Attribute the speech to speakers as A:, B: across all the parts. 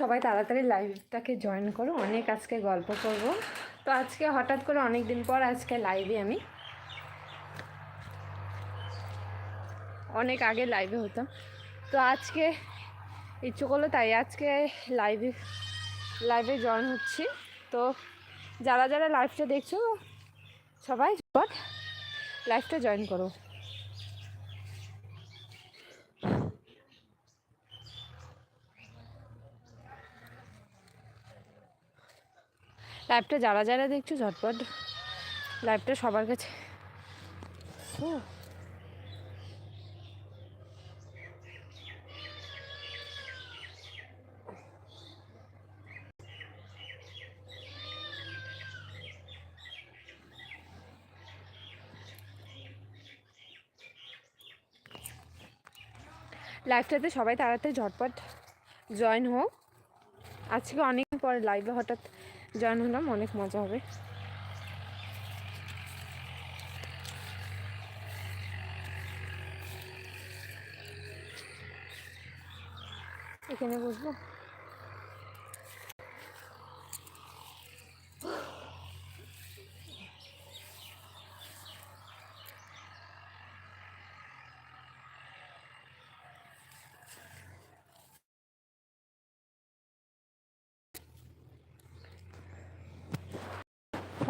A: সবাই তাড়াতাড়ি লাইভটাকে জয়েন করো। অনেক আজকে গল্প করব। তো আজকে হঠাৎ করে অনেক দিন পর আজকে লাইভে আমি। অনেক আগে লাইভে হতাম। তো আজকে ইচ্ছে করল তাই আজকে লাইভে লাইভে জয়েন হচ্ছি। তো যারা যারা লাইভটা দেখছ, সবাই লাইভটা জয়েন করো। লাইভটা যারা যারা দেখছ, ঝটপট লাইভটা সবার কাছে। ও। লাইভটাতে সবাই তাড়াতাড়ি ঝটপট জয়েন হোক। আজকে অনেক পরে লাইভে হঠাৎ জয়েন হলাম অনেক মজা হবে। এখানে বসবো?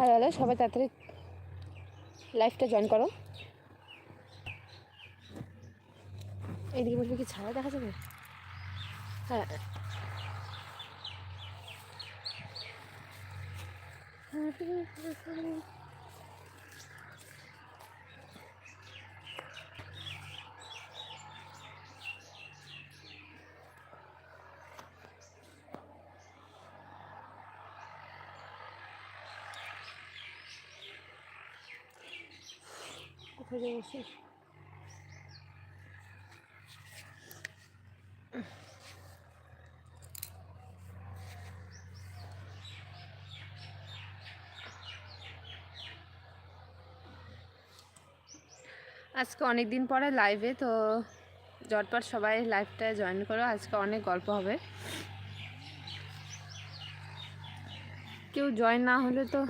A: হ্যালো হলে সবাই তাড়াতাড়ি লাইফটা জয়েন করো। এইদিকে বসবে কি ছাড়া দেখা যাবে? হ্যাঁ। কোথায় যাব আজকে অনেক দিন পরে লাইভে তো জটপট সবাই লাইভটায় জয়েন করো, আজকে অনেক গল্প হবে। কেউ জয়েন না হলে তো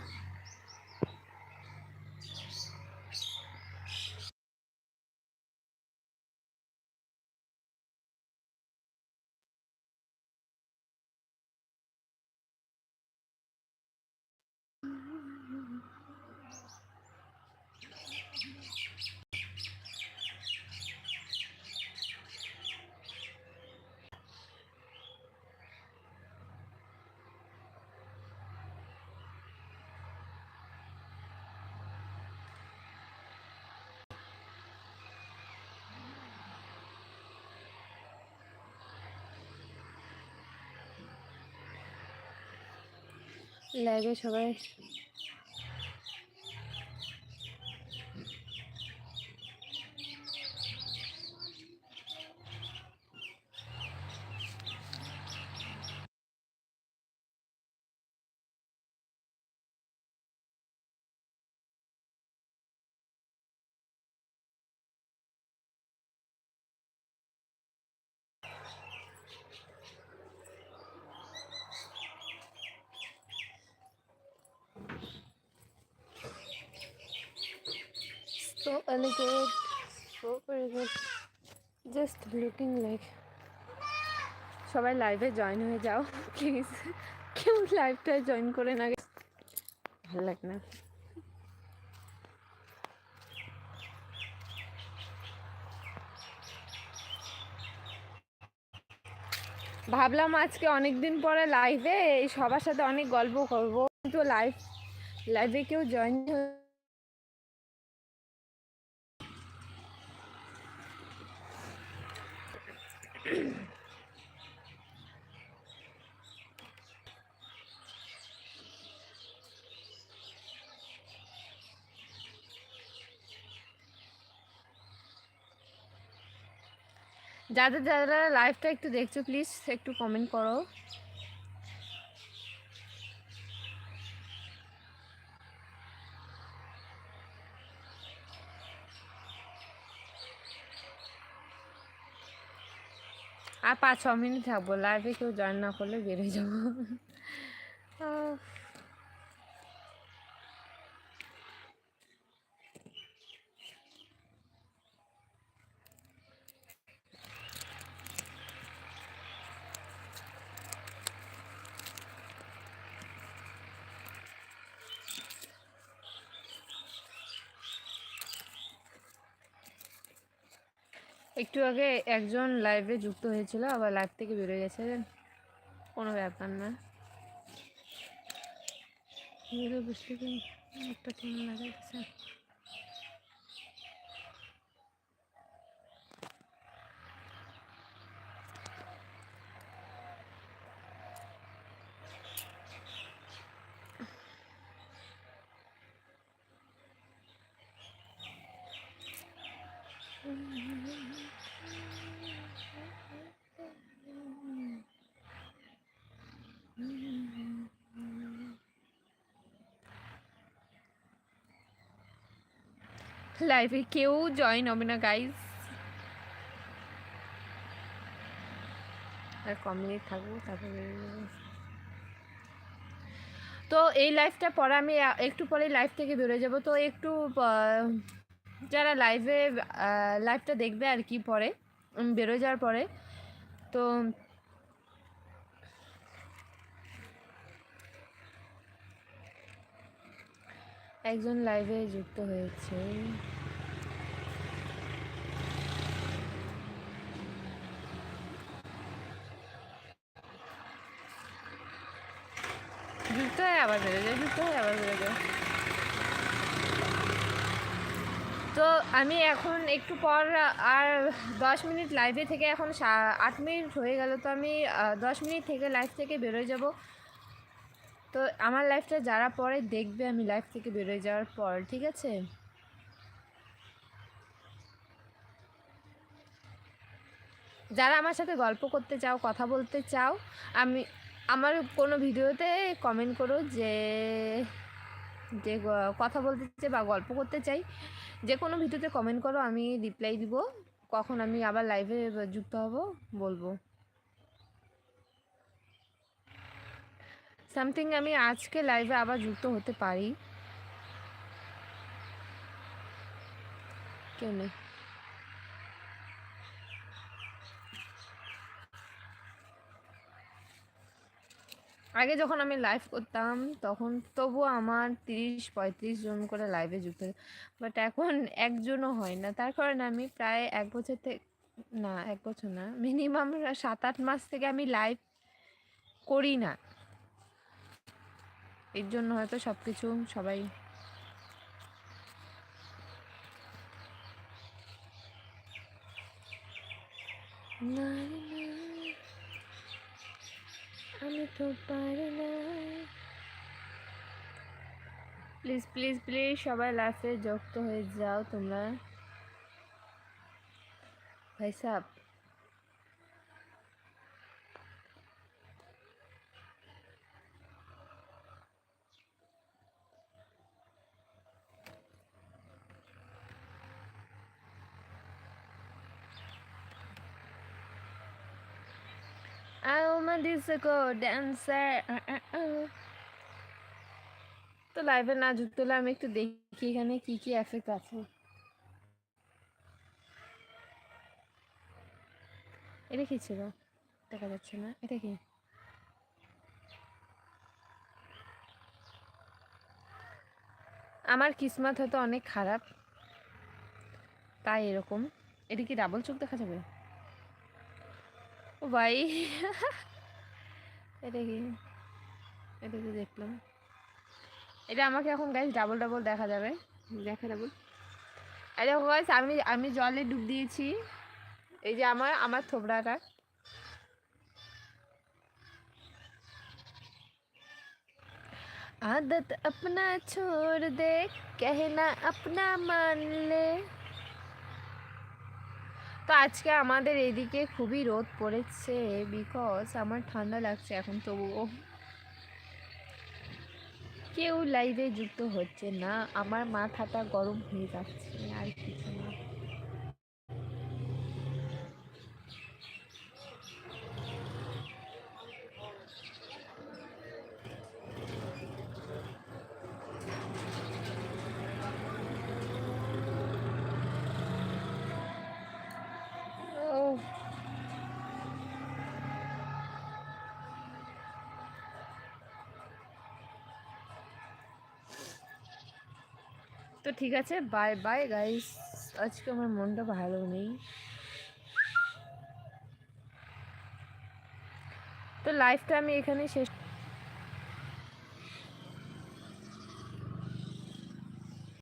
A: লাইভে সবাই so elegant, so very. Just looking like সবাই লাইভে জয়েন হয়ে যাও প্লিজ কেউ লাইভটায় জয়েন করে না ভালো লাগে না। ভাবলাম আজকে অনেক দিন পরে লাইভে এই সবার সাথে অনেক গল্প করব। কিন্তু লাইভ লাইভে কেউ জয়েন যাদের যারা লাইভটা একটু দেখছ প্লিজ একটু কমেন্ট করো। আর পাঁচ ছ মিনিট থাকব। লাইভে কেউ জয়েন না করলে বেরিয়ে যাব। একটু আগে একজন লাইভে যুক্ত হয়েছিল, আবার লাইভ থেকে বেরোয় গেছে কোনো ব্যাপার না। বুঝতে একটা কেমন লাগাচ্ছে লাইভে কেউ জয়েন হবে না গাইজ আর কম মিনিট থাকব, তারপরে তো এই লাইফটা পরে আমি, একটু পরে লাইভ থেকে বেরোয় যাব। তো একটু যারা লাইভে লাইভটা দেখবে আর কি পরে বেরোয় যাওয়ার পরে, তো একজন লাইভে যুক্ত হয়েছে। যুক্ত হয়ে আবার বেরো যায়, যুক্ত হয়ে আবার বেরো যায়। তো আমি এখন একটু পর, আর দশ মিনিট লাইভে থেকে এখন আট মিনিট হয়ে গেল, তো আমি দশ মিনিট থেকে লাইভ থেকে বেরোয় যাব। তো আমার লাইফটা যারা পরে দেখবে আমি লাইভ থেকে বেরোয় যাওয়ার পর, ঠিক আছে? যারা আমার সাথে গল্প করতে চাও, কথা বলতে চাও, আমি, আমার কোনো ভিডিওতে কমেন্ট করো যে যে কথা বলতে চাই বা গল্প করতে চাই, যে কোনো ভিডিওতে কমেন্ট করো, আমি রিপ্লাই দিব। কখন আমি আবার লাইভে যুক্ত হব, বলব। সামথিং আমি আজকে লাইভে আবার যুক্ত হতে পারি। কেউ নেই। আগে যখন আমি লাইভ করতাম, তখন তবুও আমার তিরিশ, পঁয়ত্রিশ জন করে লাইভে যুক্ত বাট এখন একজনও হয় না। তার কারণে আমি প্রায় এক বছর থেকে, না, এক বছর না মিনিমাম সাত আট মাস থেকে আমি লাইভ করি না। এর জন্য হয়তো সব কিছু সবাই আমি তো পারি না। প্লিজ প্লিজ প্লিজ সবাই লাইফে যুক্ত হয়ে যাও তোমরা। ভাই সাহ I'm a disco dancer. তো লাইভে না যুক্ত হলে আমি একটু দেখি এখানে কি কি এফেক্ট আছে। এটা কি ছিল? দেখা যাচ্ছে না। এটা কি? আমার কিসমত হয়তো অনেক খারাপ। তাই এরকম। এটা কি ডাবল চোখ দেখা যাবে? ও ভাই এটা কি এটা কি দেখলাম এটা আমাকে এখন গাইস ডাবল ডাবল দেখা যাবে দেখা ডাবল এই দেখো গাইস আমি আমি জলে ডুব দিয়েছি এই যে আমার আমার থোবড়াটা आदत अपना छोड़ दे कहना अपना मान ले তো আজকে আমাদের এদিকে খুবই রোদ পড়েছে বিকজ আমার ঠান্ডা লাগছে এখন তবুও। কেউ লাইভে যুক্ত হচ্ছে না, আমার মাথাটা গরম হয়ে যাচ্ছে, আর কিছু না ও তো ঠিক আছে বাই বাই গাইস আজকে আমার মনটা ভালো নেই। তো লাইফটা আমি এখানে শেষ